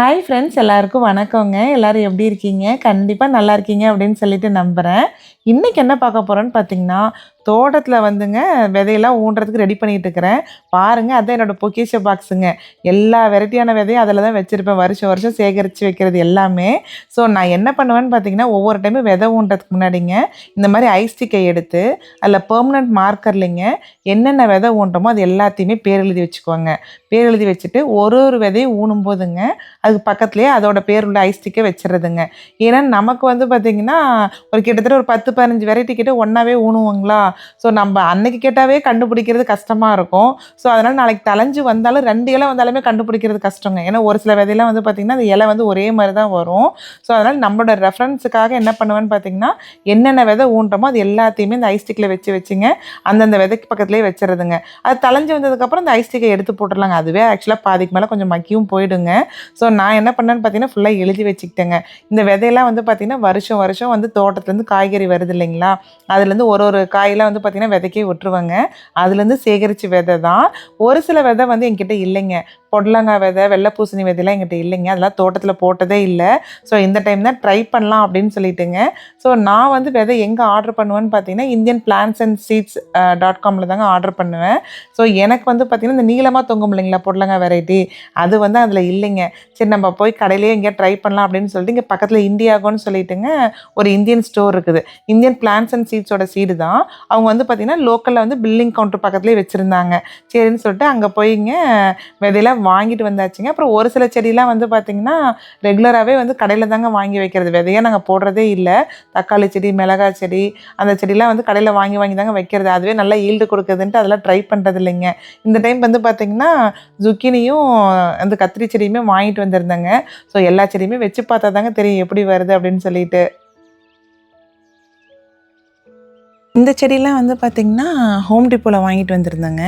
Hi friends எல்லாருக்கும் வணக்கங்க. எல்லாரும் எப்படி இருக்கீங்க? கண்டிப்பாக நல்லா இருக்கீங்க அப்படின்னு சொல்லிட்டு நம்புகிறேன் இன்றைக்கி என்ன பார்க்க போகிறோன்னு பார்த்தீங்கன்னா தோட்டத்தில் வந்துங்க விதையெல்லாம் ஊன்றதுக்கு ரெடி பண்ணிட்டு இருக்கிறேன் பாருங்கள் அதான் என்னோடய பொக்கிஷ பாக்ஸுங்க எல்லா வெரைட்டியான விதையும் அதில் தான் வச்சுருப்பேன். வருஷம் வருஷம் சேகரித்து வைக்கிறது எல்லாமே. ஸோ நான் என்ன பண்ணுவேன்னு பார்த்தீங்கன்னா ஒவ்வொரு டைமும் விதை ஊன்றதுக்கு முன்னாடிங்க இந்த மாதிரி ஐஸ் ஸ்டிக்கை எடுத்து அதில் பெர்மனண்ட் மார்க்கர்லிங்க என்னென்ன விதை ஊன்றமோ அது எல்லாத்தையுமே பேர் எழுதி வச்சுக்கோங்க பேர் எழுதி வச்சுட்டு ஒரு ஒரு விதையும் ஊனும் போதுங்க அதுக்கு பக்கத்துலேயே அதோட பேர் உள்ள ஐஸ் ஸ்டிக்கை ஏன்னா நமக்கு வந்து பார்த்திங்கன்னா ஒரு கிட்டத்தட்ட ஒரு பத்து பதினஞ்சு வெரைட்டி கிட்ட ஒன்றாவே ஊனுவாங்களா ஸோ நம்ம அன்னைக்கு கேட்டாவே கண்டுபிடிக்கிறது கஷ்டமாக இருக்கும். ஸோ அதனால் நாளைக்கு தலைஞ்சு வந்தாலும் ரெண்டு இலை வந்தாலுமே கண்டுபிடிக்கிறது கஷ்டங்க. ஏன்னா ஒரு சில விதையெல்லாம் வந்து பார்த்திங்கன்னா அந்த இலை வந்து ஒரே மாதிரி தான் வரும். ஸோ அதனால் நம்மளோட ரெஃபரன்ஸுக்காக என்ன பண்ணுவேன்னு பார்த்தீங்கன்னா என்னென்ன விதை ஊன்றமோ அது எல்லாத்தையுமே இந்த ஐஸ்டிக்கில் வச்சு வச்சுங்க. அந்தந்த விதைக்கு பக்கத்துலேயே வச்சிருதுங்க. அது தலைஞ்சு வந்ததுக்கப்புறம் இந்த ஐஸ்டிக்கை எடுத்து போட்டுடலாங்க. அதுவே ஆக்சுவலாக பாதிக்கு மேலே கொஞ்சம் மக்கியும் போயிடுங்க. ஸோ நான் என்ன பண்ணேன்னு பார்த்தீங்கன்னா ஃபுல்லாக எழுதி வச்சுக்கிட்டேங்க. இந்த விதையெல்லாம் வந்து பார்த்திங்கன்னா வருஷம் வருஷம் வந்து தோட்டத்துலேருந்து காய்கறி வருது இல்லைங்களா? அதுலேருந்து ஒரு ஒரு காயில் காயெல்லாம் வந்து பார்த்திங்கன்னா விதைக்கே விட்டுருவாங்க. அதுலேருந்து சேகரித்து விதை தான் ஒரு சில விதை வந்து என்கிட்ட இல்லைங்க. பொடலங்காய் விதை வெள்ளை பூசணி விதையெல்லாம் எங்கிட்ட இல்லைங்க. அதெல்லாம் தோட்டத்தில் போட்டதே இல்லை. ஸோ இந்த டைம் தான் ட்ரை பண்ணலாம் அப்படின்னு சொல்லிட்டுங்க. ஸோ நான் வந்து விதை எங்கே ஆர்டர் பண்ணுவேன்னு பார்த்தீங்கன்னா Indian plants and seeds dot காமில் தாங்க ஆர்டர் பண்ணுவேன். ஸோ எனக்கு வந்து பார்த்திங்கன்னா இந்த நீளமாக தொங்கும் இல்லைங்களா பொடலங்காய் வெரைட்டி அது வந்து அதில் இல்லைங்க. சரி நம்ம போய் கடையிலேயே எங்கேயா ட்ரை பண்ணலாம் அப்படின்னு சொல்லிட்டு இங்கே பக்கத்தில் இந்தியாகோன்னு சொல்லிட்டுங்க ஒரு இந்தியன் ஸ்டோர் இருக்குது. இந்தியன் பிளான்ஸ் அண்ட் சீட்ஸோட சீடு தான். அவங்க வந்து பார்த்திங்கன்னா லோக்கலில் வந்து பில்லிங் கவுண்டர் பக்கத்துலேயே வச்சுருந்தாங்க. சரின்னு சொல்லிட்டு அங்கே போய்ங்க விதையெல்லாம் வாங்கிட்டு வந்தாச்சுங்க. அப்புறம் ஒரு சில செடியெலாம் வந்து பார்த்திங்கன்னா ரெகுலராகவே வந்து கடையில் தாங்க வாங்கி வைக்கிறது. விதையாக நாங்கள் போடுறதே இல்லை. தக்காளி செடி மிளகாய் செடி அந்த செடியெலாம் வந்து கடையில் வாங்கி வாங்கி தாங்க வைக்கிறது. அதுவே நல்லா ஈல்டு கொடுக்குதுன்ட்டு அதெல்லாம் ட்ரை பண்ணுறது இல்லைங்க இந்த டைம் வந்து பார்த்திங்கன்னா ஜுக்கினியும் அந்த கத்திரி செடியுமே வாங்கிட்டு வந்திருந்தேங்க. ஸோ எல்லா செடியுமே வச்சு பார்த்தா தாங்க தெரியும் எப்படி வருது அப்படின்னு சொல்லிட்டு. இந்த செடியெலாம் வந்து பார்த்திங்கன்னா ஹோம் டிப்போவில் வாங்கிட்டு வந்திருந்தேங்க.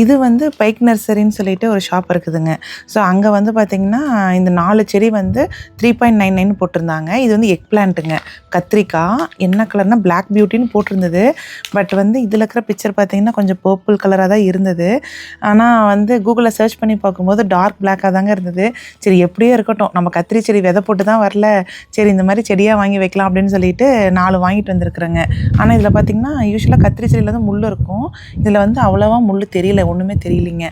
இது வந்து பைக் நர்சரின்னு சொல்லிட்டு ஒரு ஷாப் இருக்குதுங்க. ஸோ அங்கே வந்து பார்த்திங்கன்னா இந்த நாலு செடி வந்து த்ரீ பாயிண்ட் நைன் நைன் போட்டிருந்தாங்க. இது வந்து எக் பிளான்ட்டுங்க கத்திரிக்காய் என்ன கலர்னால் பிளாக் பியூட்டின்னு போட்டிருந்தது. பட் வந்து இதில் இருக்கிற பிக்சர் பார்த்திங்கன்னா கொஞ்சம் பர்பிள் கலராக தான் இருந்தது. ஆனால் வந்து கூகுளில் சர்ச் பண்ணி பார்க்கும்போது டார்க் பிளாக்காக தாங்க இருந்தது. சரி எப்படியோ இருக்கட்டும். நம்ம கத்திரி செடி விதை போட்டு தான் வரல. சரி இந்த மாதிரி செடியாக வாங்கி வைக்கலாம் அப்படின்னு சொல்லிட்டு நாலு வாங்கிட்டு வந்திருக்குறேங்க. ஆனால் இதில் பார்த்திங்கன்னா யூஸ்வலாக கத்திரி செடியில் வந்து முள் இருக்கும். இதில் வந்து அவ்வளோவா முள் தெரியல ஒன்றுமே தெரியலிங்க.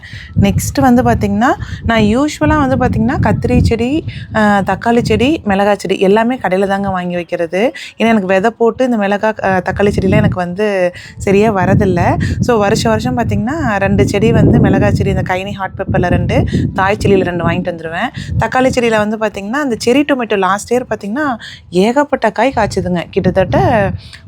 நெக்ஸ்ட் வந்து பார்த்திங்கன்னா நான் யூஸ்வலாக வந்து பார்த்திங்கன்னா கத்திரி செடி தக்காளி செடி மிளகாய் செடி எல்லாமே கடையில் தாங்க வாங்கி வைக்கிறது. ஏன்னா எனக்கு விதை போட்டு இந்த மிளகாய் தக்காளி செடியெலாம் எனக்கு வந்து சரியாக வரதில்லை. ஸோ வருஷம் வருஷம் பார்த்திங்கன்னா ரெண்டு செடி வந்து மிளகாய் செடி இந்த கைனி ஹாட் பெப்பரில் ரெண்டு தாய் செடியில் ரெண்டு வாங்கிட்டு வந்துடுவேன் தக்காளி செடியில் வந்து பார்த்திங்கன்னா அந்த செரி டொமேட்டோ லாஸ்ட் இயர் பார்த்திங்கன்னா ஏகப்பட்ட காய் காய்ச்சிதுங்க. கிட்டத்தட்ட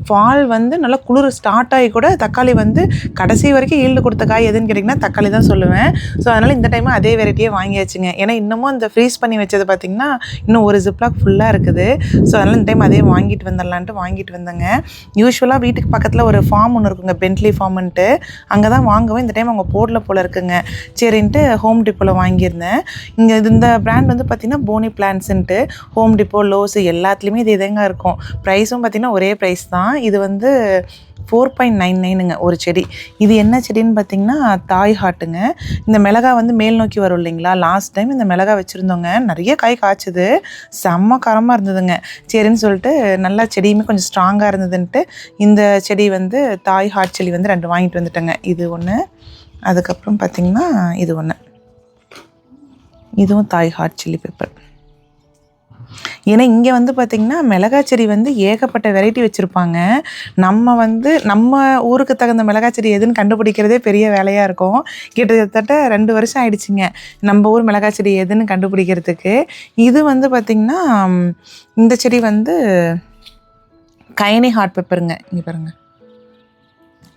ஃபால் வந்து நல்லா குளிர் ஸ்டார்ட் ஆகி கூட தக்காளி வந்து கடைசி வரைக்கும் ஈல்டு கொடுத்த காய் எதுன்னு கேட்டிங்கன்னா தக்காளி தான் சொல்லுவேன். ஸோ அதனால் இந்த டைம் அதே வெரைட்டியே வாங்கியாச்சுங்க. ஏன்னா இன்னமும் அந்த ஃப்ரீஸ் பண்ணி வச்சது பார்த்திங்கன்னா இன்னும் ஒரு ஜிப்லாக் ஃபுல்லாக இருக்குது. ஸோ அதனால் இந்த டைம் அதே வாங்கிட்டு வந்துடலான்ட்டு வாங்கிட்டு வந்தேங்க. யூஸ்வலாக வீட்டுக்கு பக்கத்தில் ஒரு ஃபார்ம் ஒன்று இருக்குங்க பென்ட்லி ஃபார்ம்ன்ட்டு அங்கே தான் வாங்குவேன். இந்த டைம் அவங்க போர்டில் போல் இருக்குங்க. சரின்ட்டு ஹோம் டிப்போவில் வாங்கியிருந்தேன். இங்கே இது இந்த பிராண்ட் வந்து பார்த்திங்கன்னா போனி பிளான்ஸுன்ட்டு ஹோம் டிப்போ லோஸ் எல்லாத்துலேயுமே இது இதேங்க இருக்கும். ப்ரைஸும் பார்த்திங்கன்னா ஒரே ப்ரைஸ் தான். இது வந்து ஃபோர் பாயிண்ட் நைன் நைனுங்க ஒரு செடி. இது என்ன செடின்னு பார்த்தீங்கன்னா தாய் ஹாட்டுங்க இந்த மிளகாய் வந்து மேல் நோக்கி வரும் இல்லைங்களா? லாஸ்ட் டைம் இந்த மிளகாய் வச்சுருந்தோங்க. நிறைய காய் காய்ச்சது. செம்ம காரமாக இருந்ததுங்க. சரின்னு சொல்லிட்டு நல்லா செடியுமே கொஞ்சம் ஸ்ட்ராங்காக இருந்ததுன்ட்டு இந்த செடி வந்து தாய் ஹாட் செடி வந்து ரெண்டு வாங்கிட்டு வந்துட்டேங்க. இது ஒன்று அதுக்கப்புறம் பார்த்திங்கன்னா இது ஒன்று இதுவும் தாய் ஹாட் சில்லி பெப்பர். ஏன்னா இங்கே வந்து பார்த்திங்கன்னா மிளகாய் செடி வந்து ஏகப்பட்ட வெரைட்டி வச்சுருப்பாங்க. நம்ம வந்து நம்ம ஊருக்கு தகுந்த மிளகாய் செடி எதுன்னு கண்டுபிடிக்கிறதே பெரிய வேலையாக இருக்கும். கிட்டத்தட்ட ரெண்டு வருஷம் ஆயிடுச்சுங்க. நம்ம ஊர் மிளகாய் செடி எதுன்னு கண்டுபிடிக்கிறதுக்கு. இது வந்து பார்த்திங்கன்னா இந்த செடி வந்து கைனி ஹாட் பெப்பருங்க. இங்கே பாருங்கள்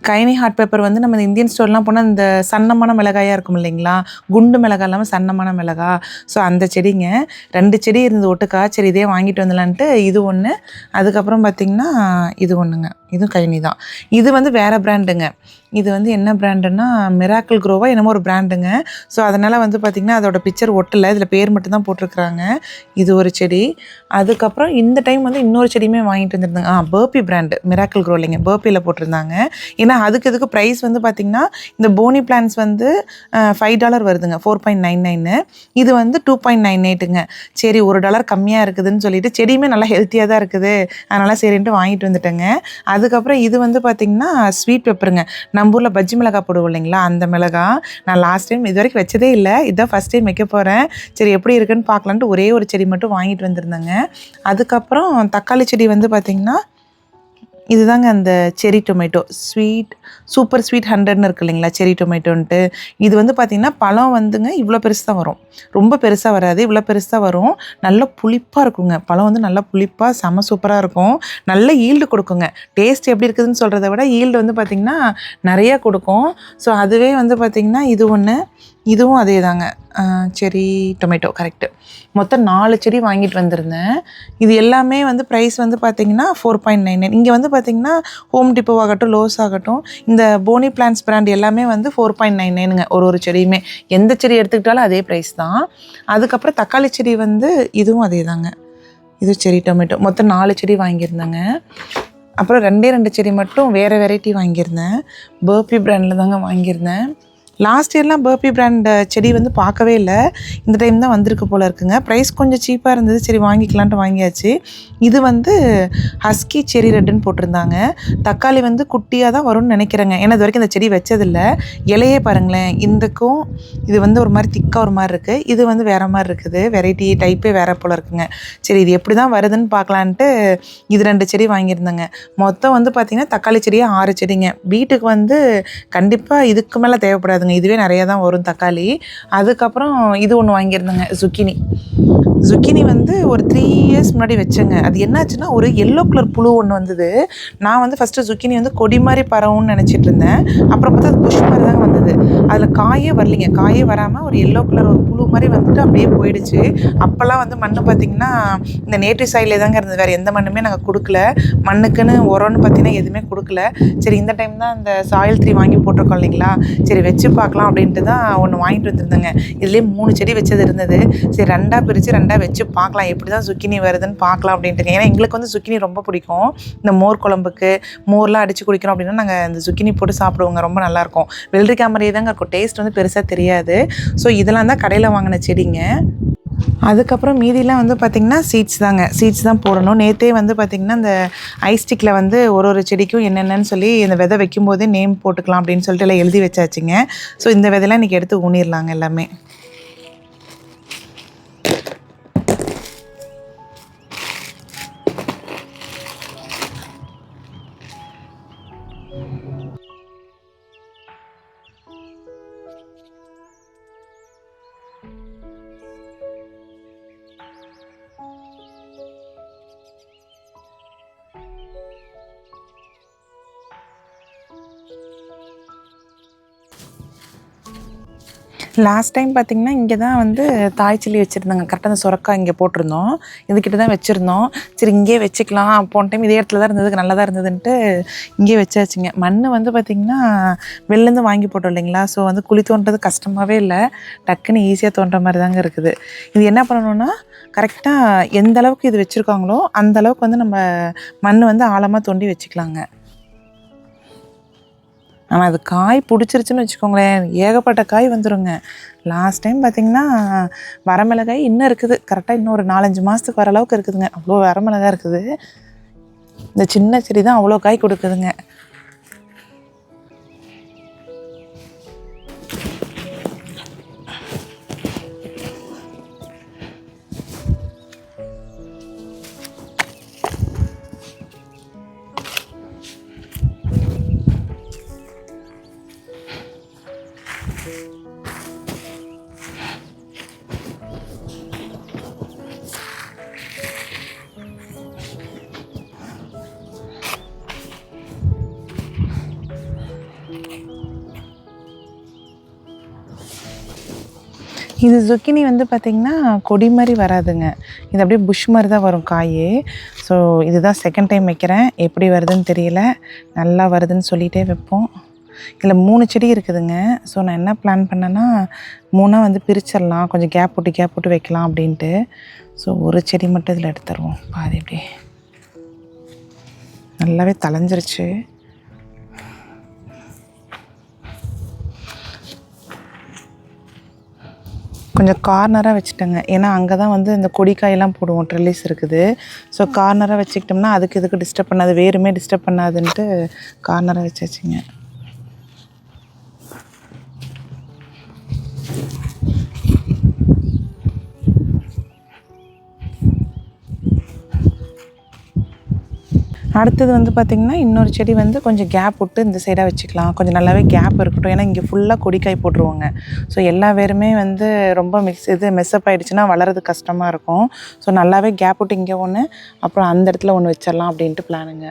கைனி ஹாட் பேப்பர் வந்து நம்ம இந்த இந்தியன் ஸ்டோர்லாம் போனால் இந்த சன்னமான மிளகாயாக இருக்கும் இல்லைங்களா? குண்டு மிளகாய் இல்லாமல் சன்னமான மிளகா. ஸோ அந்த செடிங்க. ரெண்டு செடி இருந்தது ஒட்டுக்கா. சரி இதே வாங்கிட்டு வந்துடலான்ட்டு இது ஒன்று அதுக்கப்புறம் பார்த்திங்கன்னா இது ஒன்றுங்க இதுவும் கைனி தான். இது வந்து வேறு பிராண்டுங்க இது வந்து என்ன பிராண்டுன்னா மிராக்கிள் க்ரோவா என்னமோ ஒரு பிராண்டுங்க ஸோ அதனால் வந்து பார்த்திங்கன்னா அதோட பிக்சர் ஒட்டலை. இதில் பேர் மட்டும் தான் போட்டிருக்கிறாங்க. இது ஒரு செடி. அதுக்கப்புறம் இந்த டைம் வந்து இன்னொரு செடியுமே வாங்கிட்டு வந்துருந்தாங்க. ஆ பர்பி பிராண்டு மிராக்கிள் க்ரோ இல்லைங்க. பர்பியில் போட்டிருந்தாங்க. ஏன்னா அதுக்கு இதுக்கு ப்ரைஸ் வந்து பார்த்திங்கன்னா இந்த போனி பிளான்ஸ் வந்து ஃபைவ் டாலர் வருதுங்க. ஃபோர் பாயிண்ட் நைன் நைனு இது வந்து டூ பாயிண்ட் நைன் எயிட்டுங்க சரி ஒரு டாலர் கம்மியாக இருக்குதுன்னு சொல்லிட்டு செடியுமே நல்லா ஹெல்த்தியாக தான் இருக்குது. அதனால் சரின்ட்டு வாங்கிட்டு வந்துட்டேங்க. அதுக்கப்புறம் இது வந்து பார்த்திங்கன்னா ஸ்வீட் பெப்பருங்க நம்ம ஊரில் பஜ்ஜி மிளகா போடுவோம் இல்லைங்களா? அந்த மிளகா நான் லாஸ்ட் டைம் இது வரைக்கும் வச்சதே இல்லை. இதான் ஃபஸ்ட் டைம் வைக்க போகிறேன் சரி எப்படி இருக்குன்னு பார்க்கலான்ட்டு ஒரே ஒரு செடி மட்டும் வாங்கிட்டு வந்திருந்தேங்க. அதுக்கப்புறம் தக்காளி செடி வந்து பார்த்திங்கன்னா இதுதாங்க அந்த cherry tomato sweet super sweet ஹண்ட்ரட்னு இருக்கு இல்லைங்களா செரி டொமேட்டோன்ட்டு. இது வந்து பார்த்திங்கன்னா பழம் வந்துங்க இவ்வளோ பெருசு தான் வரும். ரொம்ப பெருசாக வராது இவ்வளோ பெருசாக வரும். நல்ல புளிப்பாக இருக்குங்க. பழம் வந்து நல்லா புளிப்பாக செம சூப்பராக இருக்கும். நல்ல ஈல்டு கொடுக்குங்க. டேஸ்ட் எப்படி இருக்குதுன்னு சொல்கிறத விட ஈல்டு வந்து பார்த்திங்கன்னா நிறையா கொடுக்கும். ஸோ அதுவே வந்து பார்த்திங்கன்னா இது ஒன்று இதுவும் அதே தாங்க. செரி டொமேட்டோ கரெக்டு மொத்தம் நாலு செடி வாங்கிட்டு வந்திருந்தேன். இது எல்லாமே வந்து ப்ரைஸ் வந்து பார்த்திங்கன்னா ஃபோர் பாயிண்ட் நைன் நைன் இங்கே வந்து பார்த்திங்கன்னா ஹோம் டிப்போ ஆகட்டும் லோஸ் ஆகட்டும் இந்த போனி பிளான்ஸ் பிராண்ட் எல்லாமே வந்து ஃபோர் பாயிண்ட் நைன் நைனுங்க ஒரு ஒரு செடியுமே. எந்த செடி எடுத்துக்கிட்டாலும் அதே ப்ரைஸ் தான். அதுக்கப்புறம் தக்காளி செடி வந்து இதுவும் அதே தாங்க இது செரி டொமேட்டோ மொத்தம் நாலு செடி வாங்கியிருந்தேங்க. அப்புறம் ரெண்டே ரெண்டு செடி மட்டும் வேறு வெரைட்டி வாங்கியிருந்தேன். பர்பி பிராண்டில் தாங்க வாங்கியிருந்தேன். லாஸ்ட் இயர்லாம் பர்பி பிராண்ட் செடி வந்து பார்க்கவே இல்லை. இந்த டைம் தான் வந்திருக்கு போல் இருக்குங்க. ப்ரைஸ் கொஞ்சம் சீப்பாக இருந்தது. சரி வாங்கிக்கலான்ட்டு வாங்கியாச்சு. இது வந்து ஹஸ்கி செரி ரெட்டுன்னு போட்டிருந்தாங்க. தக்காளி வந்து குட்டியாக தான் வரும்னு நினைக்கிறேங்க. ஏன்னா இது வரைக்கும் இந்த செடி வச்சதில்லை. இலையே பாருங்களேன். இந்தக்கும் இது வந்து ஒரு மாதிரி திக்காக ஒரு மாதிரி இருக்குது இது வந்து வேறு மாதிரி இருக்குது. வெரைட்டி டைப்பே வேறு போல் இருக்குங்க. சரி இது எப்படி தான் வருதுன்னு பார்க்கலான்ட்டு இது ரெண்டு செடி வாங்கியிருந்தேங்க. மொத்தம் வந்து பார்த்திங்கன்னா தக்காளி செடியே ஆறு செடிங்க. வீட்டுக்கு வந்து கண்டிப்பாக இதுக்கு மேலே தேவைப்படாதுங்க. இதுவே நிறையா தான் வரும் தக்காளி. அதுக்கப்புறம் இது ஒன்று வாங்கியிருந்தேங்க சுக்கினி ஜுக்கினி வந்து ஒரு த்ரீ இயர்ஸ் முன்னாடி வச்சேங்க. அது என்னாச்சுன்னா ஒரு எல்லோ கலர் புழு ஒன்று வந்தது. நான் வந்து ஃபஸ்ட்டு ஜுக்கினி வந்து கொடி மாதிரி பரவும்னு நினச்சிட்டு இருந்தேன். அப்புறம் பார்த்தா அது புஷ் மாதிரி தாங்க வந்தது. அதில் காயே வரலைங்க. காயே வராமல் ஒரு எல்லோ கலர் ஒரு புழு மாதிரி வந்துட்டு அப்படியே போயிடுச்சு. அப்போல்லாம் வந்து மண் பார்த்திங்கன்னா இந்த நேட்டிவ் சைடில் தாங்க இருந்தது. வேறு எந்த மண்ணுமே நாங்கள் கொடுக்கல. மண்ணுக்குன்னு உரம்னு பார்த்தீங்கன்னா எதுவுமே கொடுக்கல. சரி இந்த டைம் தான் இந்த சாயில் த்ரீ வாங்கி போட்டிருக்கோம் இல்லைங்களா? சரி வச்சு பார்க்கலாம் அப்படின்ட்டு தான் ஒன்று வாங்கிட்டு வந்திருந்தேங்க. இதுலேயே மூணு செடி வச்சது இருந்தது. சரி ரெண்டாக பிரித்து ரெண்டாக வச்சு பார்க்கலாம். எப்படி தான் சுக்கினி வருதுன்னு பார்க்கலாம் அப்படின்ட்டு ஏன்னா எங்களுக்கு வந்து சுக்கினி ரொம்ப பிடிக்கும். இந்த மோர் குழம்புக்கு மோர்லாம் அடித்து குடிக்கணும் அப்படின்னா நாங்கள் இந்த சுக்கினி போட்டு சாப்பிடுவோங்க. ரொம்ப நல்லாயிருக்கும். வெள்ளரிக்காய் மாதிரியே தாங்க இருக்கும். டேஸ்ட் வந்து பெருசாக தெரியாது. ஸோ இதெல்லாம் தான் கடையில் வாங்கின செடிங்க. அதுக்கப்புறம் மீதிலாம் வந்து பார்த்திங்கன்னா சீட்ஸ் தாங்க. சீட்ஸ் தான் போடணும். நேற்றே வந்து பார்த்திங்கன்னா இந்த ஐஸ்டிக்கில் வந்து ஒரு ஒரு செடிக்கும் என்னென்னு சொல்லி இந்த விதை வைக்கும்போதே நேம் போட்டுக்கலாம் அப்படின்னு சொல்லிட்டு எல்லாம் எழுதி வச்சாச்சுங்க. ஸோ இந்த விதையெல்லாம் இன்றைக்கி எடுத்து ஊனிடலாங்க எல்லாமே. லாஸ்ட் டைம் பார்த்திங்கன்னா இங்கே தான் வந்து தாய் சில்லி வச்சுருந்தாங்க. கரெக்டாக அந்த சுரக்கா இங்கே போட்டிருந்தோம். இதுக்கிட்ட தான் வச்சுருந்தோம். சரி இங்கேயே வச்சுக்கலாம். போன டைம் இதே இடத்துல தான் இருந்ததுக்கு நல்லா தான் இருந்ததுன்ட்டு இங்கேயே வச்சாச்சுங்க. மண் வந்து பார்த்திங்கன்னா வெளிலேருந்து வாங்கி போட்டோம் இல்லைங்களா? ஸோ வந்து குழி தோன்றது கஷ்டமாகவே இல்லை. டக்குன்னு ஈஸியாக தோன்ற மாதிரி தாங்க இருக்குது. இது என்ன பண்ணணும்னா கரெக்டாக எந்த அளவுக்கு இது வச்சுருக்காங்களோ அந்த அளவுக்கு வந்து நம்ம மண் வந்து ஆழமாக தோண்டி வச்சுக்கலாங்க. ஆனால் அது காய் பிடிச்சிருச்சுன்னு வச்சுக்கோங்களேன். ஏகப்பட்ட காய் வந்துருங்க. லாஸ்ட் டைம் பார்த்திங்கன்னா வரமிளகாய் இன்னும் இருக்குது. கரெக்டாக இன்னும் ஒரு நாலஞ்சு மாதத்துக்கு வர அளவுக்கு இருக்குதுங்க. அவ்வளோ வரமிளகாய் இருக்குது. இந்த சின்ன செடி தான் அவ்வளோ காய் கொடுக்குதுங்க. இது ஜுக்கினி வந்து பார்த்திங்கன்னா கொடி மாதிரி வராதுங்க. இது அப்படியே புஷ் மாதிரி தான் வரும் காய். ஸோ இதுதான் செகண்ட் டைம் வைக்கிறேன். எப்படி வருதுன்னு தெரியல. நல்லா வருதுன்னு சொல்லிகிட்டே வைப்போம். இதில் மூணு செடி இருக்குதுங்க. ஸோ நான் என்ன பிளான் பண்ணேன்னா மூணாக வந்து பிரிச்சிடலாம். கொஞ்சம் கேப் போட்டு கேப் போட்டு வைக்கலாம் அப்படின்ட்டு. ஸோ ஒரு செடி மட்டும் இதில் எடுத்துருவோம். பாதி அப்படியே. நல்லாவே தலைஞ்சிருச்சு கொஞ்சம் கார்னராக வச்சுட்டேங்க. ஏன்னா அங்கே தான் வந்து இந்த கொடிக்காயெல்லாம் போடுவோம். ட்ரெல்லிஸ் இருக்குது. ஸோ கார்னராக வச்சுக்கிட்டோம்னா அதுக்கு இதுக்கு டிஸ்டர்ப் பண்ணாது. வேறுமே டிஸ்டர்ப் பண்ணாதுன்ட்டு கார்னராக வச்சாச்சுங்க. அடுத்தது வந்து பார்த்திங்கன்னா இன்னொரு செடி வந்து கொஞ்சம் கேப் விட்டு இந்த சைடாக வச்சுக்கலாம். கொஞ்சம் நல்லாவே கேப் இருக்கட்டும். ஏன்னா இங்கே ஃபுல்லாக கொடிக்காய் போட்டுருவாங்க. ஸோ எல்லா வேருமே வந்து ரொம்ப மிக்ஸ் இது மெஸ்அப் ஆகிடுச்சுன்னா வளர்றது கஷ்டமாக இருக்கும். ஸோ நல்லாவே கேப் விட்டு இங்கே ஒன்று அப்புறம் அந்த இடத்துல ஒன்று வச்சிடலாம் அப்படின்ட்டு பிளானுங்க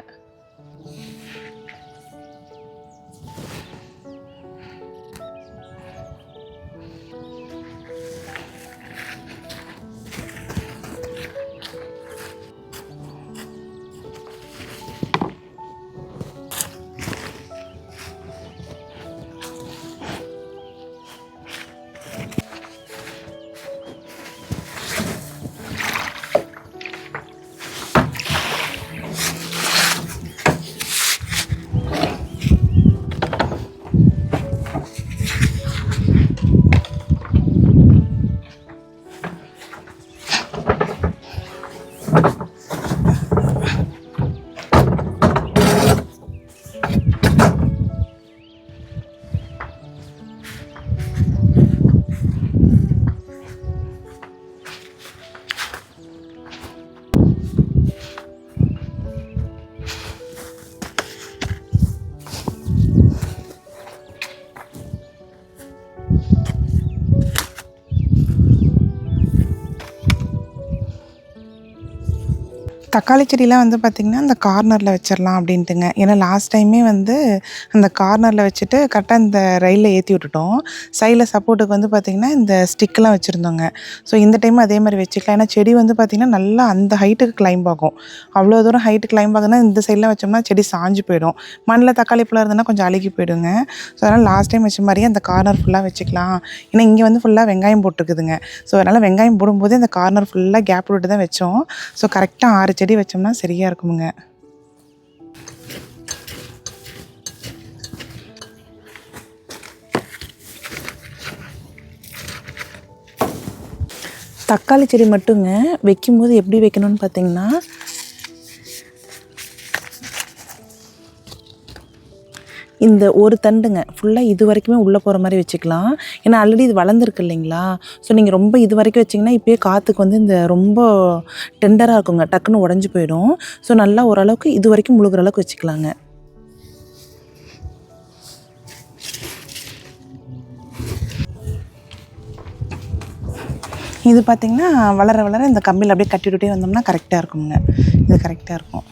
தக்காளி செடியெலாம் வந்து பார்த்திங்கன்னா அந்த கார்னரில் வச்சிடலாம் அப்படின்ட்டுங்க. ஏன்னா லாஸ்ட் டைமே வந்து அந்த கார்னரில் வச்சுட்டு கரெக்டாக இந்த ரயிலில் ஏற்றி விட்டுட்டோம். சைடில் சப்போர்ட்டுக்கு வந்து பார்த்திங்கன்னா இந்த ஸ்டிக்கெலாம் வச்சுருந்தோங்க. ஸோ இந்த டைம் அதே மாதிரி வச்சுக்கலாம். ஏன்னா செடி வந்து பார்த்திங்கன்னா நல்லா அந்த ஹைட்டுக்கு கிளைம்ப் ஆகும். அவ்வளோ தூரம் ஹைட்டு கிளைம்ப் ஆகுதுன்னா இந்த சைடெலாம் வச்சோம்னா செடி சாஞ்சு போயிடும். மண்ணில் தக்காளி பழம் இருந்ததுன்னா கொஞ்சம் அழுகி போயிடுங்க. ஸோ அதனால் லாஸ்ட் டைம் வச்ச மாதிரியே அந்த கார்னர் ஃபுல்லாக வச்சுக்கலாம். ஏன்னா இங்கே வந்து ஃபுல்லாக வெங்காயம் போட்டுருக்குதுங்க. ஸோ அதனால் வெங்காயம் போடும்போது அந்த கார்னர் ஃபுல்லாக கேப் விட்டு தான் வச்சோம். ஸோ கரெக்டாக ஆறு செடி வச்சோம்னா சரியாக இருக்குமுங்க. தக்காளி செடி மட்டுங்க வைக்கும்போது எப்படி வைக்கணும்னு பார்த்தீங்கன்னா இந்த ஒரு தண்டுங்க ஃபுல்லாக இது வரைக்குமே உள்ளே போகிற மாதிரி வச்சுக்கலாம். ஏன்னா ஆல்ரெடி இது வளர்ந்துருக்கு இல்லைங்களா? ஸோ நீங்கள் ரொம்ப இது வரைக்கும் வச்சிங்கன்னா இப்போயே காற்றுக்கு வந்து இந்த ரொம்ப டெண்டராக இருக்குங்க. டக்குன்னு உடஞ்சி போயிடும். ஸோ நல்லா ஓரளவுக்கு இது வரைக்கும் முழுகிற அளவுக்கு வச்சுக்கலாங்க. இது பார்த்திங்கன்னா வளர வளர இந்த கம்பியில் அப்படியே கட்டி விட்டுட்டே வந்தோம்னா கரெக்டாக இருக்குங்க. இது கரெக்டாக இருக்கும்.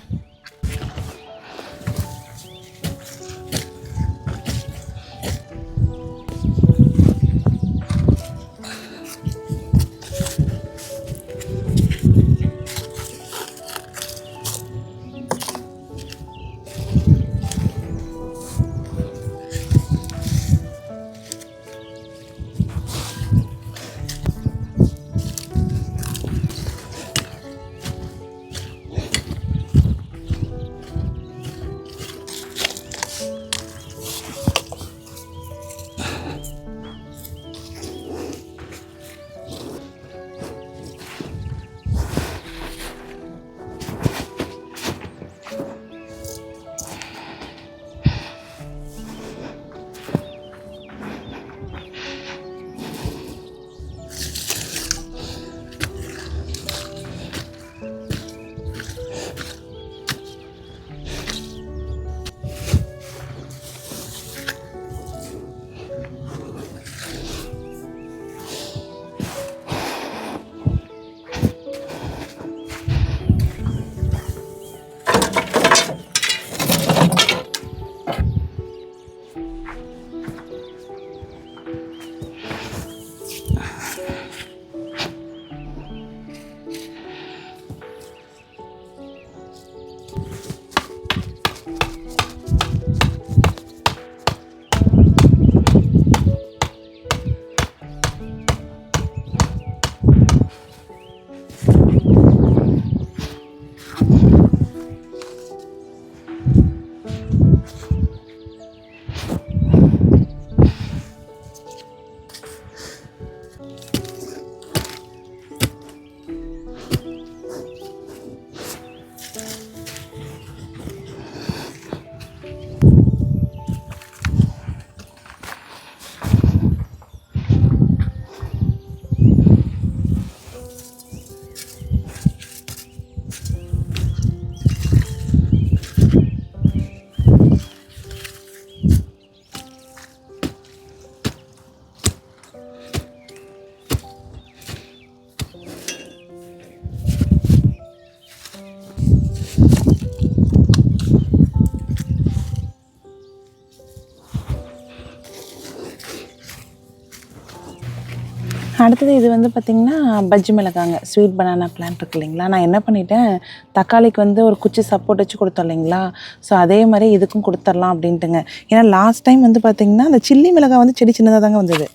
அடுத்தது இது வந்து பார்த்திங்கன்னா பஜ்ஜி மிளகாங்க ஸ்வீட் பனானா பிளான்ட் இருக்கு இல்லைங்களா? நான் என்ன பண்ணிட்டேன்? தக்காளிக்கு வந்து ஒரு குச்சி சப்போர்ட் வச்சு கொடுத்தோம் இல்லைங்களா? ஸோ அதே மாதிரி இதுக்கும் கொடுத்துர்லாம் அப்படின்ட்டுங்க. ஏன்னா லாஸ்ட் டைம் வந்து பார்த்திங்கன்னா அந்த சில்லி மிளகாய் வந்து செடி சின்னதாக தாங்க வந்தது.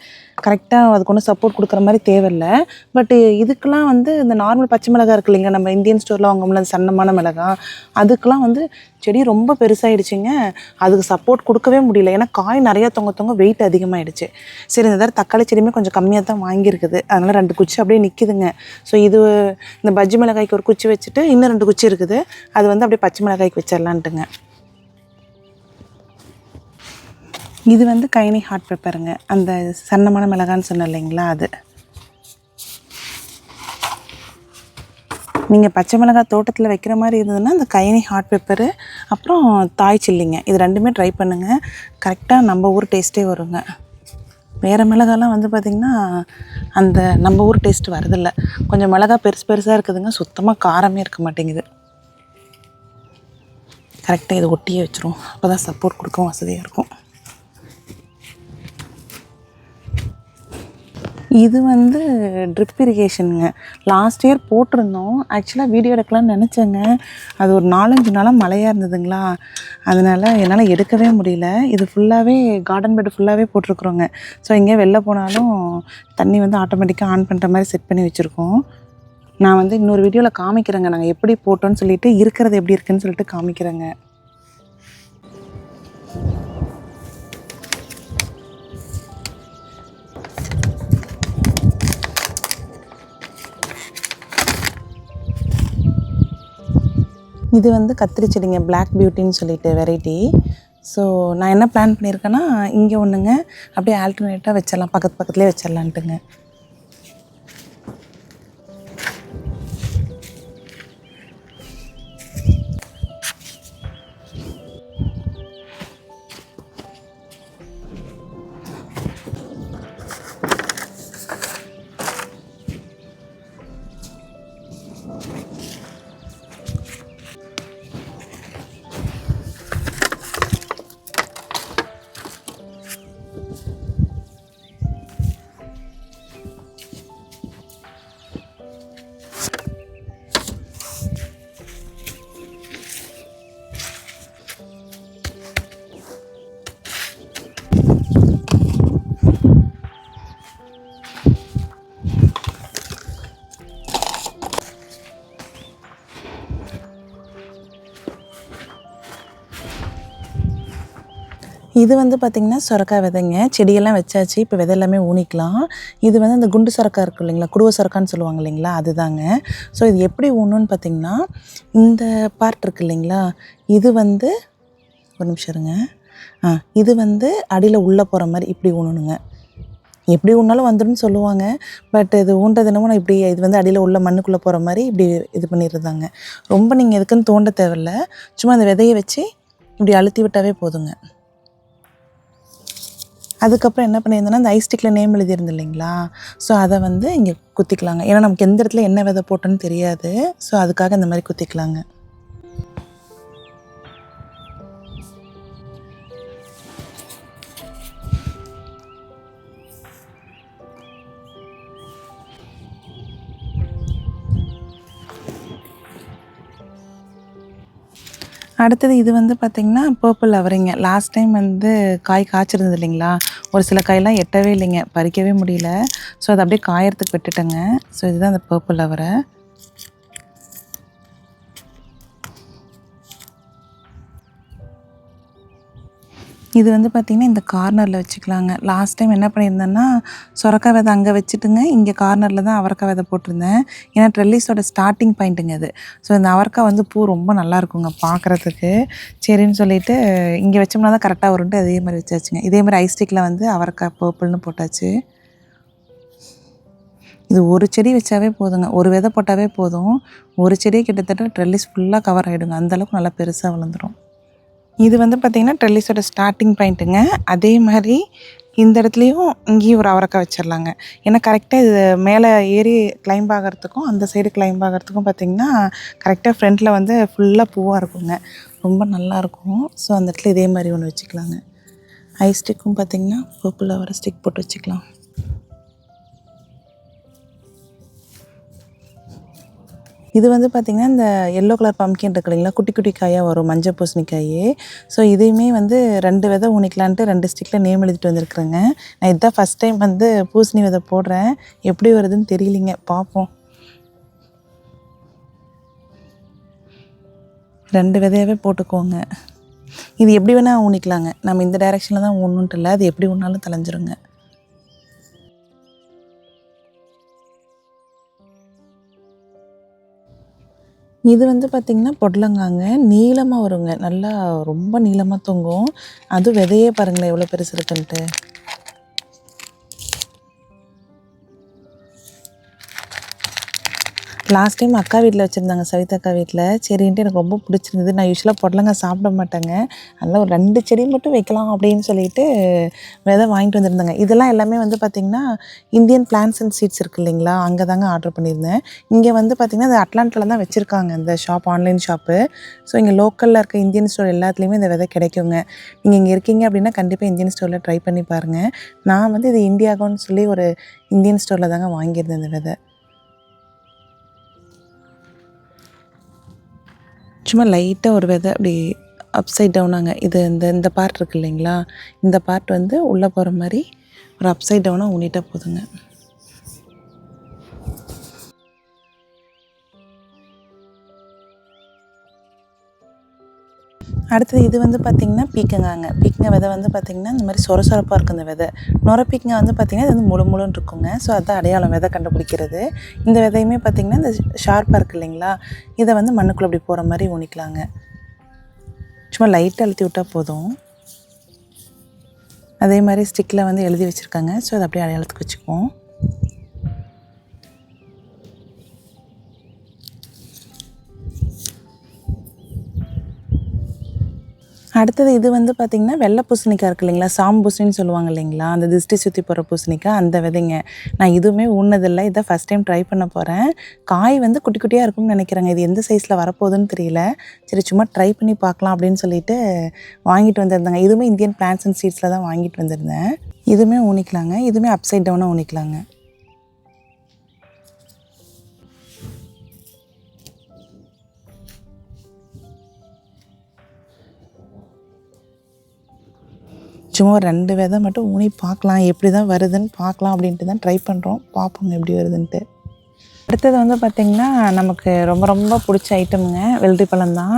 கரெக்டாக அதுக்கு ஒன்றும் சப்போர்ட் கொடுக்குற மாதிரி தேவையில்ல. பட் இதுக்கெலாம் வந்து இந்த நார்மல் பச்சை மிளகா இருக்கு இல்லைங்க நம்ம இந்தியன் ஸ்டோரில் வாங்கும்ல அந்த சன்னமான மிளகா அதுக்கெலாம் வந்து செடி ரொம்ப பெருசாகிடுச்சிங்க அதுக்கு சப்போர்ட் கொடுக்கவே முடியல. ஏன்னா காய் நிறையா தொங்க தொங்க வெயிட் அதிகமாகிடுச்சு சரி இந்த தடவை தக்காளி செடியுமே கொஞ்சம் கம்மியாக தான் வாங்கியிருக்குது. அதனால் ரெண்டு குச்சி அப்படியே நிற்கிதுங்க ஸோ இது இந்த பஜ்ஜி மிளகாய்க்கு ஒரு குச்சி வச்சுட்டு இன்னும் ரெண்டு குச்சி இருக்குது. அது வந்து அப்படியே பச்சை மிளகாய்க்கு வச்சிடலான்ட்டுங்க. இது வந்து கைனி ஹாட் பெப்பருங்க அந்த சன்னமான மிளகான்னு சொன்னேன் இல்லைங்களா அது. நீங்கள் பச்சை மிளகாய் தோட்டத்தில் வைக்கிற மாதிரி இருந்ததுன்னா அந்த கைனி ஹாட் பெப்பரு அப்புறம் தாய் சில்லிங்க இது ரெண்டுமே ட்ரை பண்ணுங்கள் கரெக்டாக நம்ம ஊர் டேஸ்ட்டே வருங்க. வேறு மிளகாலாம் வந்து பார்த்திங்கன்னா அந்த நம்ம ஊர் டேஸ்ட் வரதில்ல கொஞ்சம் மிளகா பெருசு பெருசாக இருக்குதுங்க. சுத்தமாக காரமே இருக்க மாட்டேங்குது. கரெக்டாக இதை ஒட்டியே வச்சுருவோம். அப்போ தான் சப்போர்ட் கொடுக்கவும் வசதியாக இருக்கும். இது வந்து ட்ரிப் இரிகேஷனுங்க லாஸ்ட் இயர் போட்டிருந்தோம். ஆக்சுவலாக வீடியோ எடுக்கலாம்னு நினச்சேங்க. அது ஒரு நாலஞ்சு நாளாக மழையாக இருந்ததுங்களா? அதனால் என்னால் எடுக்கவே முடியல. இது ஃபுல்லாகவே கார்டன் பெட் ஃபுல்லாகவே போட்டிருக்குறோங்க. ஸோ எங்கேயோ வெளில போனாலும் தண்ணி வந்து ஆட்டோமேட்டிக்காக ஆன் பண்ணுற மாதிரி செட் பண்ணி வச்சுருக்கோம். நான் வந்து இன்னொரு வீடியோவில் காமிக்கிறேங்க. நாங்கள் எப்படி போட்டோன்னு சொல்லிட்டு இருக்கிறது எப்படி இருக்குன்னு சொல்லிட்டு காமிக்கிறேங்க. இது வந்து கத்திரி செடிங்க பிளாக் பியூட்டின்னு சொல்லிட்டு வெரைட்டி ஸோ நான் என்ன பிளான் பண்ணியிருக்கேன்னா இங்கே ஒன்றுங்க அப்படியே ஆல்டர்னேட்டாக வச்சிடலாம் பக்கத்து பக்கத்துலேயே வச்சிடலான்ட்டுங்க. இது வந்து பார்த்திங்கன்னா சொரக்காய் விதைங்க. செடியெல்லாம் வச்சாச்சு. இப்போ விதை எல்லாமே ஊனிக்கலாம். இது வந்து அந்த குண்டு சொரக்காய் இருக்கும் இல்லைங்களா? குடுவ சொரக்கான்னு சொல்லுவாங்க இல்லைங்களா? அதுதாங்க. ஸோ இது எப்படி ஊணுன்னு பார்த்திங்கன்னா இந்த பார்ட் இருக்கு இல்லைங்களா? இது வந்து ஒரு நிமிஷம் இருங்க. ஆ இது வந்து அடியில் உள்ளே போகிற மாதிரி இப்படி ஊணணுங்க எப்படி ஊனாலும் வந்துடும்னு சொல்லுவாங்க. பட் இது ஊன்றது என்னமோ நான் இப்படி இது வந்து அடியில் உள்ள மண்ணுக்குள்ளே போகிற மாதிரி இப்படி இது பண்ணிடுறதாங்க. ரொம்ப நீங்கள் எதுக்குன்னு தோண்ட தேவையில்ல. சும்மா அந்த விதையை வச்சு இப்படி அழுத்தி விட்டாவே போதுங்க. அதுக்கப்புறம் என்ன பண்ணியிருந்தேன்னா அந்த ஐஸ்டிக்கில் நேம் எழுதியிருந்து இல்லைங்களா? ஸோ அதை வந்து இங்கே குத்திக்கலாங்க. ஏன்னா நமக்கு எந்த இடத்துல என்ன விதை போட்டோன்னு தெரியாது. ஸோ அதுக்காக இந்த மாதிரி குத்திக்கலாங்க. அடுத்தது இது வந்து பார்த்திங்கன்னா பர்பிள் அவரைங்க லாஸ்ட் டைம் வந்து காய் காய்ச்சிருந்தது இல்லைங்களா? ஒரு சில காயெல்லாம் எட்டவே இல்லைங்க. பறிக்கவே முடியல. ஸோ அதை அப்படியே காயறதுக்கு விட்டுட்டேங்க. ஸோ இதுதான் அந்த பர்பிள் அவரை இது வந்து பார்த்திங்கன்னா இந்த கார்னரில் வச்சுக்கலாங்க. லாஸ்ட் டைம் என்ன பண்ணியிருந்தேன்னா சொரக்காய் விதை அங்கே வச்சுட்டுங்க இங்கே கார்னரில் தான் அவரைக்காய் விதை போட்டிருந்தேன். ஏன்னா ட்ரெல்லிஸோட ஸ்டார்டிங் பாயிண்ட்டுங்க அது ஸோ இந்த அவரைக்காய் வந்து பூ ரொம்ப நல்லா இருக்குங்க பார்க்குறதுக்கு சரின்னு சொல்லிட்டு இங்கே வச்சோம்னா தான் கரெக்டாக வரும்ட்டு அதே மாதிரி வச்சாச்சுங்க. இதே மாதிரி ஐஸ்டிக்கில் வந்து அவரைக்காய் பர்பிள்னு போட்டாச்சு. இது ஒரு செடி வச்சாவே போதுங்க. ஒரு விதை போட்டாவே போதும். ஒரு செடியே கிட்டத்தட்ட ட்ரெல்லிஸ் ஃபுல்லாக கவர் ஆகிடுங்க அந்தளவுக்கு நல்லா பெருசாக வளர்ந்துடும் இது வந்து பார்த்திங்கன்னா ட்ரெல்லிஸோட ஸ்டார்டிங் பாயிண்ட்டுங்க அதே மாதிரி இந்த இடத்துலையும் இங்கேயும் ஒரு அவரக்காய் வச்சிடலாங்க. ஏன்னா கரெக்டாக இது மேலே ஏறி கிளைம்ப் ஆகிறதுக்கும் அந்த சைடு கிளைம்ப் ஆகிறதுக்கும் பார்த்திங்கன்னா கரெக்டாக ஃப்ரண்ட்டில் வந்து ஃபுல்லாக பூவாக இருக்குங்க. ரொம்ப நல்லாயிருக்கும் ஸோ அந்த இடத்துல இதே மாதிரி ஒன்று வச்சுக்கலாங்க. ஐ ஸ்டிக்கும் பார்த்திங்கன்னா பர்பிள் அவரை ஸ்டிக் போட்டு வச்சுக்கலாம். இது வந்து பார்த்திங்கன்னா இந்த எல்லோ கலர் பம்கின் இருக்கு இல்லைங்களா? குட்டி குட்டி காயாக வரும் மஞ்சள் பூசணிக்காயே. ஸோ இதையுமே வந்து ரெண்டு விதை ஊனிக்கலான்ட்டு ரெண்டு ஸ்டிக்கில் நேம் எழுதிட்டு வந்திருக்குறேங்க. நான் இதுதான் ஃபஸ்ட் டைம் வந்து பூசணி விதை போடுறேன். எப்படி வருதுன்னு தெரியலிங்க. பார்ப்போம் ரெண்டு விதையாகவே போட்டுக்கோங்க. இது எப்படி வேணால் ஊனிக்கலாங்க. நம்ம இந்த டைரெக்ஷனில் தான் ஊன்னுன்ட்டு இல்லை. அது எப்படி ஊன்னாலும் தலைஞ்சிருங்க இது வந்து பார்த்திங்கன்னா பொடலங்காங்க. நீளமாக வருங்க. நல்லா ரொம்ப நீளமாக தொங்கும். அது விதையே பாருங்களேன் எவ்வளோ பெருசு இருக்குன்ட்டு. லாஸ்ட் டைம் அக்கா வீட்டில் வச்சுருந்தாங்க சவிதா அக்கா வீட்டில் சரின்ட்டு எனக்கு ரொம்ப பிடிச்சிருந்தது. நான் யூஸ்வலாக பொடலங்க சாப்பிட மாட்டேங்க. அதனால் ஒரு ரெண்டு செடி மட்டும் வைக்கலாம் அப்படின்னு சொல்லிட்டு விதை வாங்கிட்டு வந்திருந்தாங்க. இதெல்லாம் எல்லாமே வந்து பார்த்திங்கன்னா இந்தியன் பிளான்ஸ் அண்ட் சீட்ஸ் இருக்கு இல்லைங்களா? அங்கே தாங்க ஆர்டர் பண்ணியிருந்தேன். இங்கே வந்து பார்த்திங்கன்னா அது அட்லாண்டில் தான் வச்சுருக்காங்க இந்த ஷாப் ஆன்லைன் ஷாப்பு ஸோ இங்கே லோக்கலில் இருக்க இந்தியன் ஸ்டோர் எல்லாத்துலேயுமே இந்த விதை கிடைக்குங்க. நீங்கள் இங்கே இருக்கீங்க அப்படின்னா கண்டிப்பாக இந்தியன் ஸ்டோரில் ட்ரை பண்ணி பாருங்கள் நான் வந்து இது இந்தியாகோன்னு சொல்லி ஒரு இந்தியன் ஸ்டோரில் தாங்க வாங்கியிருந்தேன் இந்த விதை. சும்மா லைட்டாக ஒரு விதை அப்படி அப்சைட் டவுனாங்க இது இந்த இந்த பார்ட் இருக்கு இல்லைங்களா? இந்த பார்ட் வந்து உள்ளே போகிற மாதிரி ஒரு அப்சைட் டவுனாக ஊனிட்டால் போதுங்க. அடுத்தது இது வந்து பார்த்திங்கன்னா பீக்கங்காங்க. பீக்கங்க விதை வந்து பார்த்திங்கன்னா இந்த மாதிரி சொர சொரப்பாக இருக்கும் இந்த விதை. நுர பீக்கங்க வந்து பார்த்திங்கன்னா இது வந்து முழு முழுன்னு இருக்குங்க. ஸோ அதுதான் அடையாளம் விதை கண்டுபிடிக்கிறது. இந்த விதையுமே பார்த்திங்கன்னா இந்த ஷார்ப்பாக இருக்குது இல்லைங்களா? இதை வந்து மண்ணுக்குள்ளே அப்படி போகிற மாதிரி ஊனிக்கலாங்க. சும்மா லைட்டாக அழுத்தி விட்டால் போதும். அதே மாதிரி ஸ்டிக்கில் வந்து எழுதி வச்சுருக்காங்க. ஸோ அதை அப்படியே அடையாளத்துக்கு வச்சுக்குவோம். அடுத்தது இது வந்து பார்த்திங்கன்னா வெள்ளை பூசணிக்காய் இருக்கு இல்லைங்களா? சாம் பூசணின்னு சொல்லுவாங்க இல்லைங்களா? அந்த திஷ்டி சுற்றி போகிற பூசணிக்காய் அந்த விதைங்க. நான் இதுவுமே ஊன்னதில்லை இதை ஃபஸ்ட் டைம் ட்ரை பண்ண போகிறேன் காய் வந்து குட்டி குட்டியாக இருக்கும்னு நினைக்கிறேங்க. இது எந்த சைஸில் வரப்போகுதுன்னு தெரியல. சரி சும்மா ட்ரை பண்ணி பார்க்கலாம் அப்படின்னு சொல்லிட்டு வாங்கிட்டு வந்திருந்தாங்க. இதுவுமே இந்தியன் பிளான்ஸ் அண்ட் சீட்ஸில் தான் வாங்கிட்டு வந்திருந்தேன். இதுவுமே ஊனிக்கலாங்க. இதுவுமே அப்சைட் டவுனாக ஊனிக்கலாங்க. சும்மா ஒரு ரெண்டு விதை மட்டும் ஊனி பார்க்கலாம் எப்படி தான் வருதுன்னு பார்க்கலாம் அப்படின்ட்டு தான் ட்ரை பண்ணுறோம் பார்ப்போங்க எப்படி வருதுன்ட்டு. அடுத்தது வந்து பார்த்திங்கன்னா நமக்கு ரொம்ப ரொம்ப பிடிச்ச ஐட்டமுங்க வெள்ளரி பழம் தான்.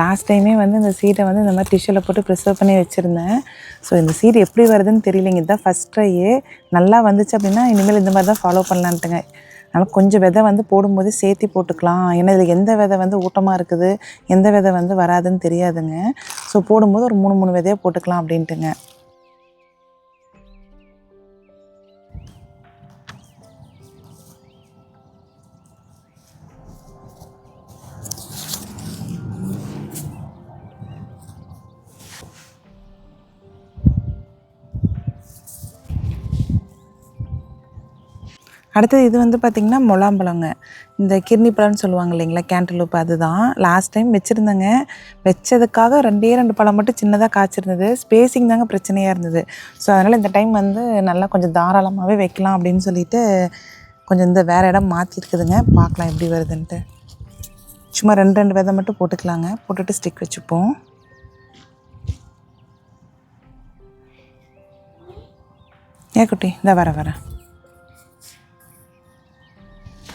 லாஸ்ட் டைமே வந்து இந்த சீடை வந்து இந்த மாதிரி டிஷ்யூவில் போட்டு ப்ரிசர்வ் பண்ணி வச்சுருந்தேன். ஸோ இந்த சீடு எப்படி வருதுன்னு தெரியலைங்க. இதுதான் ஃபஸ்ட் ட்ரையே நல்லா வந்துச்சு அப்படின்னா இனிமேல் இந்த மாதிரி தான் ஃபாலோ பண்ணலான்ட்டுங்க. அதனால் கொஞ்சம் விதை வந்து போடும்போது சேர்த்தி போட்டுக்கலாம். ஏன்னா இதில் எந்த விதை வந்து ஊட்டமாக இருக்குது எந்த விதை வந்து வராதுன்னு தெரியாதுங்க. ஸோ போடும்போது ஒரு மூணு மூணு விதையாக போட்டுக்கலாம் அப்படின்ட்டுங்க. அடுத்தது இது வந்து பார்த்திங்கன்னா முலாம்பழங்க. இந்த கிர்னி பழம்னு சொல்லுவாங்க இல்லைங்களா கேண்டலூப் அதுதான். Last time வச்சுருந்தேங்க. வச்சதுக்காக ரெண்டே ரெண்டு பழம் மட்டும் சின்னதாக காய்ச்சிருந்தது. ஸ்பேஸிங் தாங்க பிரச்சனையாக இருந்தது. ஸோ அதனால் இந்த டைம் வந்து நல்லா கொஞ்சம் தாராளமாகவே வைக்கலாம் அப்படின்னு சொல்லிட்டு கொஞ்சம் இந்த வேறு இடம் மாற்றிருக்குதுங்க பார்க்கலாம் எப்படி வருதுன்ட்டு. சும்மா ரெண்டு ரெண்டு விதை மட்டும் போட்டுக்கலாங்க. போட்டுட்டு ஸ்டிக் வச்சுப்போம். ஏன் குட்டி? இந்த வர வரேன்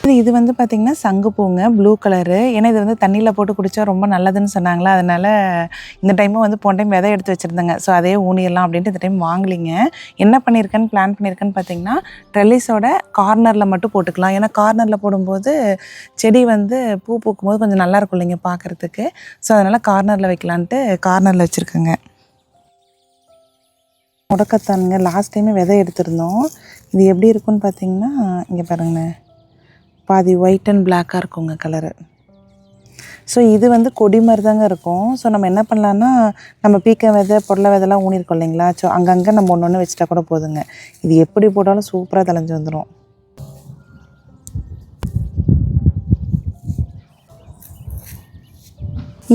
இது இது வந்து பார்த்திங்கன்னா சங்குப்பூங்க ப்ளூ கலரு ஏன்னா இது வந்து தண்ணியில் போட்டு குடித்தா ரொம்ப நல்லதுன்னு சொன்னாங்களா? அதனால் இந்த டைமும் வந்து போன டைம் விதை எடுத்து வச்சுருந்தேங்க. ஸோ அதே ஊனியெல்லாம் அப்படின்ட்டு இந்த டைம் வாங்கலிங்க. என்ன பண்ணியிருக்கேன்னு பிளான் பண்ணியிருக்கேன்னு பார்த்தீங்கன்னா ட்ரெல்லிஸோட கார்னரில் மட்டும் போட்டுக்கலாம். ஏன்னா கார்னரில் போடும்போது செடி வந்து பூ பூக்கும்போது கொஞ்சம் நல்லாயிருக்கும் இல்லைங்க பார்க்குறதுக்கு ஸோ அதனால் கார்னரில் வைக்கலான்ட்டு கார்னரில் வச்சுருக்கேங்க. முடக்கத்தானுங்க. லாஸ்ட் டைமே விதை எடுத்திருந்தோம். இது எப்படி இருக்குன்னு பார்த்தீங்கன்னா இங்கே பாருங்களேன் பாதி ஒயிட் அண்ட் பிளாக்காக இருக்குங்க கலரு ஸோ இது வந்து கொடி மாதிரி தாங்க இருக்கும். ஸோ நம்ம என்ன பண்ணலான்னா நம்ம பீக்க விதை பொருளை விதைலாம் ஊனிருக்கோம் இல்லைங்களா? ஸோ அங்கங்கே நம்ம ஒன்று ஒன்று வச்சுட்டா கூட போதுங்க. இது எப்படி போட்டாலும் சூப்பராக தலைஞ்சு வந்துடும்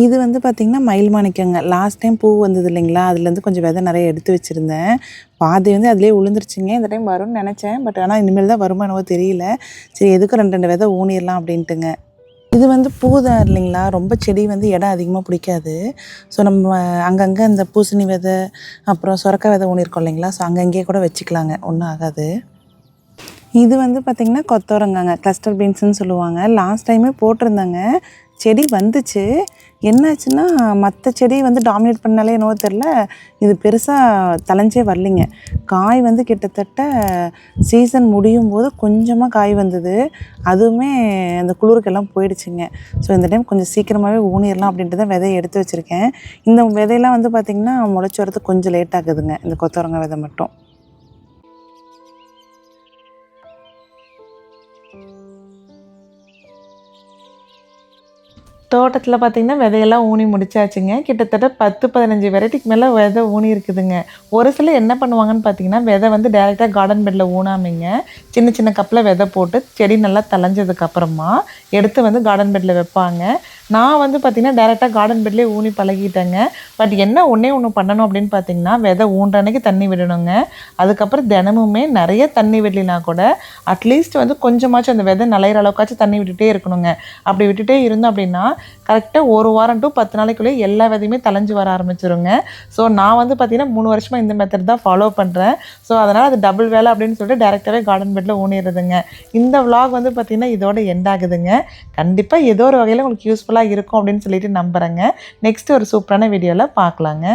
இது வந்து பார்த்திங்கன்னா மயில் மாணிக்கங்க. லாஸ்ட் டைம் பூ வந்தது இல்லைங்களா? அதுலேருந்து கொஞ்சம் விதை நிறைய எடுத்து வச்சுருந்தேன். பாதி வந்து அதிலே விழுந்துருச்சுங்க இந்த டைம் வரும்னு நினச்சேன். பட் ஆனால் இனிமேல் தான் வருமா என்னவோ தெரியல. சரி எதுக்கும் ரெண்டு ரெண்டு விதை ஊனிடலாம் அப்படின்ட்டுங்க. இது வந்து பூதான் இல்லைங்களா? ரொம்ப செடி வந்து இடம் அதிகமாக பிடிக்காது. ஸோ நம்ம அங்கங்கே இந்த பூசணி விதை அப்புறம் சுரக்க விதை ஒன்று இருக்கும் இல்லைங்களா? ஸோ அங்கங்கேயே கூட வச்சுக்கலாங்க. ஒன்றும் ஆகாது. இது வந்து பார்த்திங்கன்னா கொத்தவரங்காங்க. கிளஸ்டர் பீன்ஸுன்னு சொல்லுவாங்க. லாஸ்ட் டைமே போட்டிருந்தாங்க. செடி வந்துச்சு. என்னாச்சுன்னா மற்ற செடி வந்து டாமினேட் பண்ணாலே என்னவோ தெரில இது பெருசாக தலைஞ்சே வரலைங்க. காய் வந்து கிட்டத்தட்ட சீசன் முடியும் போது கொஞ்சமாக காய் வந்தது. அதுவுமே அந்த குளிருக்கெல்லாம் போயிடுச்சுங்க. ஸோ இந்த டைம் கொஞ்சம் சீக்கிரமாகவே ஊனிடலாம் அப்படின்ட்டு தான் விதையை எடுத்து வச்சுருக்கேன். இந்த விதையெல்லாம் வந்து பார்த்திங்கன்னா முளைச்சி வரது கொஞ்சம் லேட் ஆகுதுங்க. இந்த கொத்தவரங்க விதை மட்டும். தோட்டத்தில் பார்த்தீங்கன்னா விதையெல்லாம் ஊனி முடிச்சாச்சுங்க. கிட்டத்தட்ட பத்து பதினஞ்சு வெரைட்டிக்கு மேலே விதை ஊனி இருக்குதுங்க. ஒரு சில என்ன பண்ணுவாங்கன்னு பார்த்தீங்கன்னா விதை வந்து டேரெக்டாக கார்டன் பெட்டில் ஊனாமிங்க. சின்ன சின்ன கப்பில் விதை போட்டு செடி நல்லா தளைஞ்சதுக்கப்புறமா எடுத்து வந்து கார்டன் பெட்டில் வைப்பாங்க. நான் வந்து பார்த்தீங்கன்னா டேரெக்டாக கார்டன் பெட்லேயே ஊனி பழகிட்டேங்க. பட் என்ன ஒன்றே ஒன்று பண்ணணும் அப்படின்னு பார்த்தீங்கன்னா விதை ஊன்ற அன்னைக்கு தண்ணி விடணுங்க. அதுக்கப்புறம் தினமுமே நிறைய தண்ணி விடலினா கூட அட்லீஸ்ட் வந்து கொஞ்சமாச்சும் அந்த விதை நலையிற அளவுக்காச்சும் தண்ணி விட்டுகிட்டே இருக்கணுங்க. அப்படி விட்டுட்டே இருந்தோம் அப்படின்னா கரெக்டாக ஒரு வாரம் டு பத்து நாளைக்குள்ளேயே எல்லா விதையுமே தலைஞ்சு வர ஆரம்பிச்சிருங்க. ஸோ நான் வந்து பார்த்திங்கன்னா மூணு வருஷமாக இந்த மெத்தட் தான் ஃபாலோ பண்ணுறேன் ஸோ அதனால் அது டபுள் வேலை அப்படின்னு சொல்லிட்டு டேரெக்டாகவே கார்டன் பெட்டில் ஊனிடுறதுங்க. இந்த vlog வந்து பார்த்திங்கன்னா இதோட எண்ட் ஆகுதுங்க. கண்டிப்பாக ஏதோ ஒரு வகையில் உங்களுக்கு யூஸ்ஃபுல்லாக இருக்கும் அப்படின்னு சொல்லிட்டு நம்புகிறேங்க நெக்ஸ்ட் ஒரு சூப்பரான வீடியோவில் பார்க்கலாங்க